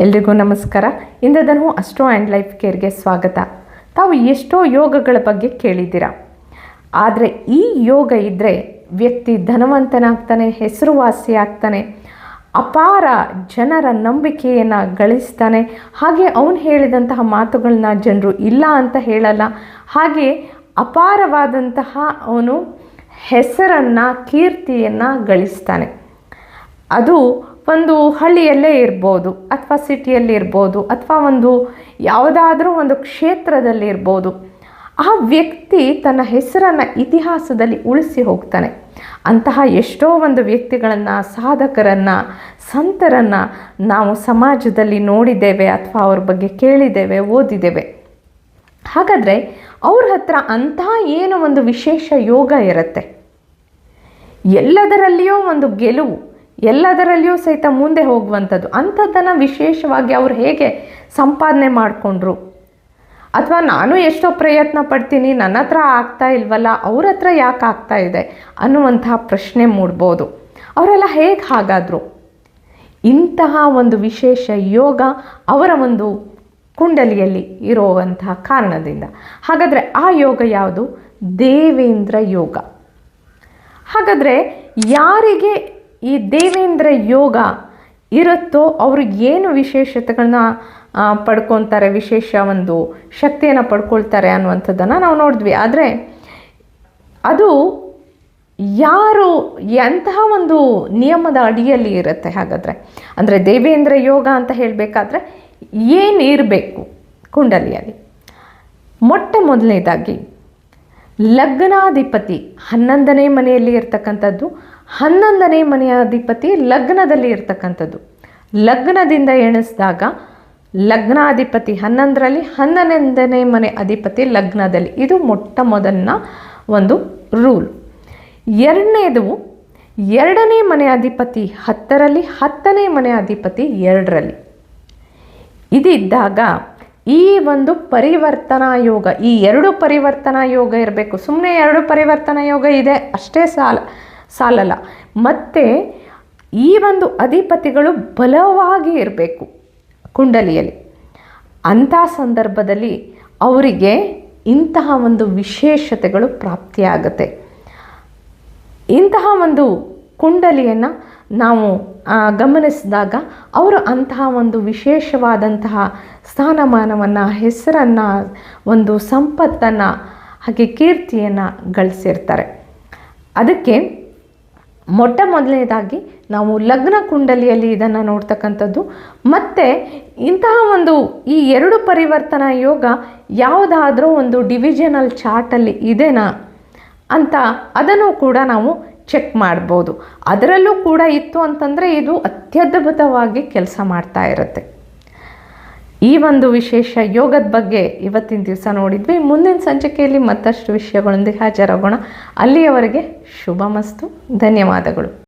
ಎಲ್ರಿಗೂ ನಮಸ್ಕಾರ. ಇಂದದನು ಅಸ್ಟ್ರೋ ಆ್ಯಂಡ್ ಲೈಫ್ ಕೇರ್ಗೆ ಸ್ವಾಗತ. ತಾವು ಎಷ್ಟೋ ಯೋಗಗಳ ಬಗ್ಗೆ ಕೇಳಿದ್ದೀರಾ? ಆದರೆ ಈ ಯೋಗ ಇದ್ದರೆ ವ್ಯಕ್ತಿ ಧನವಂತನಾಗ್ತಾನೆ, ಹೆಸರುವಾಸಿ ಆಗ್ತಾನೆ, ಅಪಾರ ಜನರ ನಂಬಿಕೆಯನ್ನು ಗಳಿಸ್ತಾನೆ. ಹಾಗೆ ಅವನು ಹೇಳಿದಂತಹ ಮಾತುಗಳನ್ನ ಜನರು ಇಲ್ಲ ಅಂತ ಹೇಳಲ್ಲ. ಹಾಗೆ ಅಪಾರವಾದಂತಹ ಅವನು ಹೆಸರನ್ನು, ಕೀರ್ತಿಯನ್ನು ಗಳಿಸ್ತಾನೆ. ಅದು ಒಂದು ಹಳ್ಳಿಯಲ್ಲೇ ಇರ್ಬೋದು ಅಥವಾ ಸಿಟಿಯಲ್ಲಿ ಇರ್ಬೋದು ಅಥವಾ ಒಂದು ಯಾವುದಾದ್ರೂ ಒಂದು ಕ್ಷೇತ್ರದಲ್ಲಿ ಇರ್ಬೋದು, ಆ ವ್ಯಕ್ತಿ ತನ್ನ ಹೆಸರನ್ನು ಇತಿಹಾಸದಲ್ಲಿ ಉಳಿಸಿ ಹೋಗ್ತಾನೆ. ಅಂತಹ ಎಷ್ಟೋ ಒಂದು ವ್ಯಕ್ತಿಗಳನ್ನು, ಸಾಧಕರನ್ನು, ಸಂತರನ್ನು ನಾವು ಸಮಾಜದಲ್ಲಿ ನೋಡಿದ್ದೇವೆ ಅಥವಾ ಅವ್ರ ಬಗ್ಗೆ ಕೇಳಿದ್ದೇವೆ, ಓದಿದ್ದೇವೆ. ಹಾಗಾದರೆ ಅವ್ರ ಹತ್ರ ಅಂತಹ ಏನೋ ಒಂದು ವಿಶೇಷ ಯೋಗ ಇರುತ್ತೆ? ಎಲ್ಲದರಲ್ಲಿಯೂ ಒಂದು ಗೆಲುವು. ಎಲ್ಲದರಲ್ಲಿಯೂ ಸಹಿತ ಮುಂದೆ ಹೋಗುವಂಥದ್ದು. ಅಂಥದ್ದನ್ನು ವಿಶೇಷವಾಗಿ ಅವ್ರು ಹೇಗೆ ಸಂಪಾದನೆ ಮಾಡಿಕೊಂಡ್ರು? ಅಥವಾ ನಾನು ಎಷ್ಟೋ ಪ್ರಯತ್ನ ಪಡ್ತೀನಿ, ನನ್ನ ಹತ್ರ ಆಗ್ತಾ ಇಲ್ವಲ್ಲ, ಅವ್ರ ಹತ್ರ ಯಾಕೆ ಆಗ್ತಾ ಇದೆ ಅನ್ನುವಂತಹ ಪ್ರಶ್ನೆ ಮೂಡ್ಬೋದು. ಅವರೆಲ್ಲ ಹೇಗೆ ಹಾಗಾದರು? ಇಂತಹ ಒಂದು ವಿಶೇಷ ಯೋಗ ಅವರ ಒಂದು ಕುಂಡಲಿಯಲ್ಲಿ ಇರುವಂತಹ ಕಾರಣದಿಂದ. ಹಾಗಾದರೆ ಆ ಯೋಗ ಯಾವುದು? ದೇವೇಂದ್ರ ಯೋಗ. ಹಾಗಾದರೆ ಯಾರಿಗೆ ಈ ದೇವೇಂದ್ರ ಯೋಗ ಇರುತ್ತೋ ಅವರು ಏನು ವಿಶೇಷತೆಗಳನ್ನ ಪಡ್ಕೊತಾರೆ, ವಿಶೇಷ ಒಂದು ಶಕ್ತಿಯನ್ನು ಪಡ್ಕೊಳ್ತಾರೆ ಅನ್ನುವಂಥದ್ದನ್ನು ನಾವು ನೋಡಿದ್ವಿ. ಆದರೆ ಅದು ಯಾರು, ಎಂತಹ ಒಂದು ನಿಯಮದ ಅಡಿಯಲ್ಲಿ ಇರುತ್ತೆ ಹಾಗಾದರೆ? ಅಂದರೆ ದೇವೇಂದ್ರ ಯೋಗ ಅಂತ ಹೇಳಬೇಕಾದ್ರೆ ಏನು ಇರಬೇಕು ಕುಂಡಲಿಯಲ್ಲಿ? ಮೊಟ್ಟ ಮೊದಲನೇದಾಗಿ ಲಗ್ನಾಧಿಪತಿ ಹನ್ನೊಂದನೇ ಮನೆಯಲ್ಲಿ ಇರ್ತಕ್ಕಂಥದ್ದು ಹನ್ನೊಂದನೇ ಮನೆಯ ಅಧಿಪತಿ ಲಗ್ನದಲ್ಲಿ ಇರ್ತಕ್ಕಂಥದ್ದು. ಲಗ್ನದಿಂದ ಎಣಿಸಿದಾಗ ಲಗ್ನಾಧಿಪತಿ ಹನ್ನೊಂದರಲ್ಲಿ ಹನ್ನೊಂದನೇ ಮನೆ ಅಧಿಪತಿ ಲಗ್ನದಲ್ಲಿ. ಇದು ಮೊಟ್ಟ ಮೊದಲಿನ ಒಂದು ರೂಲ್. ಎರಡನೇದು ಎರಡನೇ ಮನೆ ಅಧಿಪತಿ ಹತ್ತರಲ್ಲಿ, ಹತ್ತನೇ ಮನೆ ಅಧಿಪತಿ ಎರಡರಲ್ಲಿ. ಇದಿದ್ದಾಗ ಈ ಒಂದು ಪರಿವರ್ತನಾ ಯೋಗ, ಈ ಎರಡು ಪರಿವರ್ತನಾ ಯೋಗ ಇರಬೇಕು. ಸುಮ್ಮನೆ ಎರಡು ಪರಿವರ್ತನಾ ಯೋಗ ಇದೆ, ಅಷ್ಟೇ ಸಾಲ. ಸಾಲಲ್ಲ. ಮತ್ತು ಈ ಒಂದು ಅಧಿಪತಿಗಳು ಬಲವಾಗಿ ಇರಬೇಕು ಕುಂಡಲಿಯಲ್ಲಿ. ಅಂಥ ಸಂದರ್ಭದಲ್ಲಿ ಅವರಿಗೆ ಇಂತಹ ಒಂದು ವಿಶೇಷತೆಗಳು ಪ್ರಾಪ್ತಿಯಾಗುತ್ತೆ. ಇಂತಹ ಒಂದು ಕುಂಡಲಿಯನ್ನು ನಾವು ಗಮನಿಸಿದಾಗ ಅವರು ಅಂತಹ ಒಂದು ವಿಶೇಷವಾದಂತಹ ಸ್ಥಾನಮಾನವನ್ನು, ಹೆಸರನ್ನು, ಒಂದು ಸಂಪತ್ತನ್ನು, ಹಾಗೆ ಕೀರ್ತಿಯನ್ನು ಗಳಿಸಿರ್ತಾರೆ. ಅದಕ್ಕೆ ಮೊಟ್ಟ ಮೊದಲನೇದಾಗಿ ನಾವು ಲಗ್ನ ಕುಂಡಲಿಯಲ್ಲಿ ಇದನ್ನು ನೋಡ್ತಕ್ಕಂಥದ್ದು. ಮತ್ತು ಇಂತಹ ಒಂದು ಈ ಎರಡು ಪರಿವರ್ತನಾ ಯೋಗ ಯಾವುದಾದ್ರೂ ಒಂದು ಡಿವಿಷನಲ್ ಚಾರ್ಟಲ್ಲಿ ಇದೆನಾ ಅಂತ ಅದನ್ನು ಕೂಡ ನಾವು ಚೆಕ್ ಮಾಡ್ಬೋದು. ಅದರಲ್ಲೂ ಕೂಡ ಇತ್ತು ಅಂತಂದರೆ ಇದು ಅತ್ಯದ್ಭುತವಾಗಿ ಕೆಲಸ ಮಾಡ್ತಾ ಇರುತ್ತೆ. ಈ ಒಂದು ವಿಶೇಷ ಯೋಗದ ಬಗ್ಗೆ ಇವತ್ತಿನ ದಿವಸ ನೋಡಿದ್ವಿ. ಮುಂದಿನ ಸಂಚಿಕೆಯಲ್ಲಿ ಮತ್ತಷ್ಟು ವಿಷಯಗಳೊಂದಿಗೆ ಹಾಜರಾಗೋಣ. ಅಲ್ಲಿಯವರೆಗೆ ಶುಭ ಮಸ್ತು ಧನ್ಯವಾದಗಳು.